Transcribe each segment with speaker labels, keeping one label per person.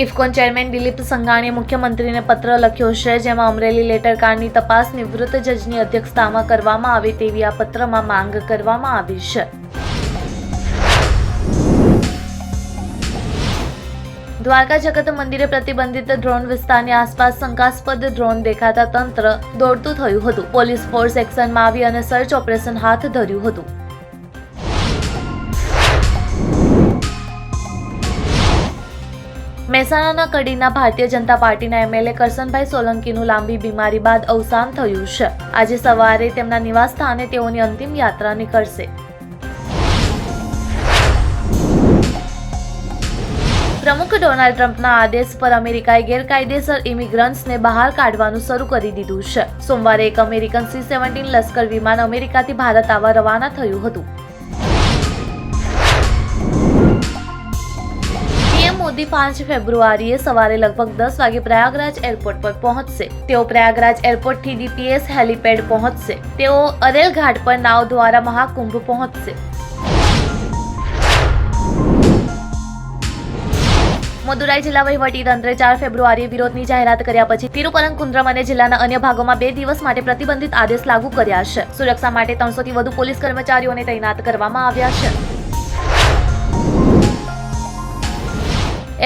Speaker 1: ઇફકોન chairman Dilip સંઘાણીએ મુખ્યમંત્રીને પત્ર લખ્યો છે, જેમાં અમરેલી લેટર કાંડની તપાસ નિવૃત્ત જજની અધ્યક્ષતામાં કરવામાં આવે તેવી આ પત્રમાં માંગ કરવામાં આવી છે. દ્વારકા જગત મંદિરે પ્રતિબંધિત ડ્રોન વિસ્તારની આસપાસ શંકાસ્પદ ડ્રોન દેખાતા તંત્ર દોડતું થયું હતું. પોલીસ ફોર્સ એક્શનમાં આવી અને સર્ચ ઓપરેશન હાથ ધર્યું હતું. મહેસાણાના કડીના ભારતીય જનતા પાર્ટીના એમએલએ કરસનભાઈ સોલંકીનું લાંબી બીમારી બાદ અવસાન થયું છે. આજે સવારે તેમના નિવાસ સ્થાને તેઓની અંતિમ યાત્રા નીકળશે. પ્રમુખ ડોનાલ્ડ ટ્રમ્પના આદેશ પર અમેરિકાએ ગેરકાયદેસર ઇમિગ્રન્ટ્સને બહાર કાઢવાનું શરૂ કરી દીધું છે. સોમવારે એક અમેરિકન સી સેવન્ટીન લશ્કર વિમાન અમેરિકાથી ભારત આવવા રવાના થયું હતું. મોદી પાંચ ફેબ્રુઆરીએ સવારે લગભગ દસ વાગે પ્રયાગરાજ એરપોર્ટ પર પહોંચશે. તેઓ પ્રયાગરાજ એરપોર્ટથી ડીપીએસ હેલીપેડ પહોંચશે. તેઓ અરેલ ઘાટ પર નાવ દ્વારા મહાકુંભ પહોંચશે. મદુરાઈ જિલ્લા વહીવટી તંત્રે ચાર ફેબ્રુઆરીએ વિરોધની જાહેરાત કર્યા પછી તિરુપરંકુન્દ્રમ અને જિલ્લાના અન્ય ભાગોમાં બે દિવસ માટે પ્રતિબંધિત આદેશ લાગુ કર્યા છે. સુરક્ષા માટે ત્રણસોથી વધુ પોલીસ કર્મચારીઓને તૈનાત કરવામાં આવ્યા છે.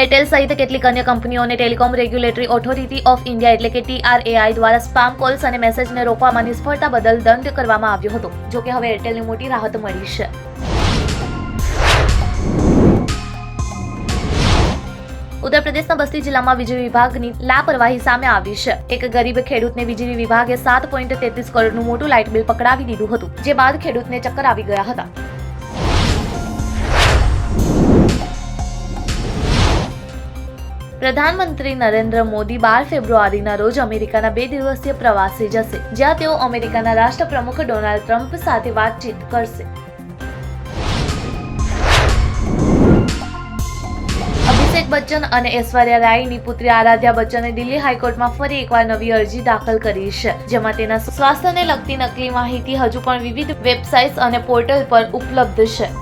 Speaker 1: એરટેલ સહિત કેટલીક અન્ય કંપનીઓને telecom regulatory authority of India એટલે કે ટીઆરએઆઈ દ્વારા સ્પામ કોલ્સ અને મેસેજને રોકવામાં નિષ્ફળતા બદલ દંડ કરવામાં આવ્યો હતો. જોકે હવે એરટેલને મોટી રાહત મળી છે. ઉત્તર પ્રદેશના બસ્તી જિલ્લામાં વીજળી વિભાગની લાપરવાહી સામે આવી છે. એક ગરીબ ખેડૂતને વીજળી વિભાગે સાત પોઈન્ટ તેત્રીસ કરોડનું મોટું લાઇટ બિલ પકડાવી દીધું હતું, જે બાદ ખેડૂતને ચક્કર આવી ગયા હતા. પ્રધાનમંત્રી નરેન્દ્ર મોદી બાર ફેબ્રુઆરીના રોજ અમેરિકાના બે દિવસીય પ્રવાસે જશે, જ્યાં તેઓ અમેરિકાના રાષ્ટ્રપ્રમુખ ડોનાલ્ડ ટ્રમ્પ સાથે વાતચીત કરશે. અભિષેક બચ્ચન અને ઐશ્વર્યા રાયની પુત્રી આરાધ્યા બચ્ચને દિલ્હી હાઈકોર્ટમાં ફરી એકવાર નવી અરજી દાખલ કરી છે, જેમાં તેના સ્વાસ્થ્યને લગતી નકલી માહિતી હજુ પણ વિવિધ વેબસાઇટ્સ અને પોર્ટલ પર ઉપલબ્ધ છે.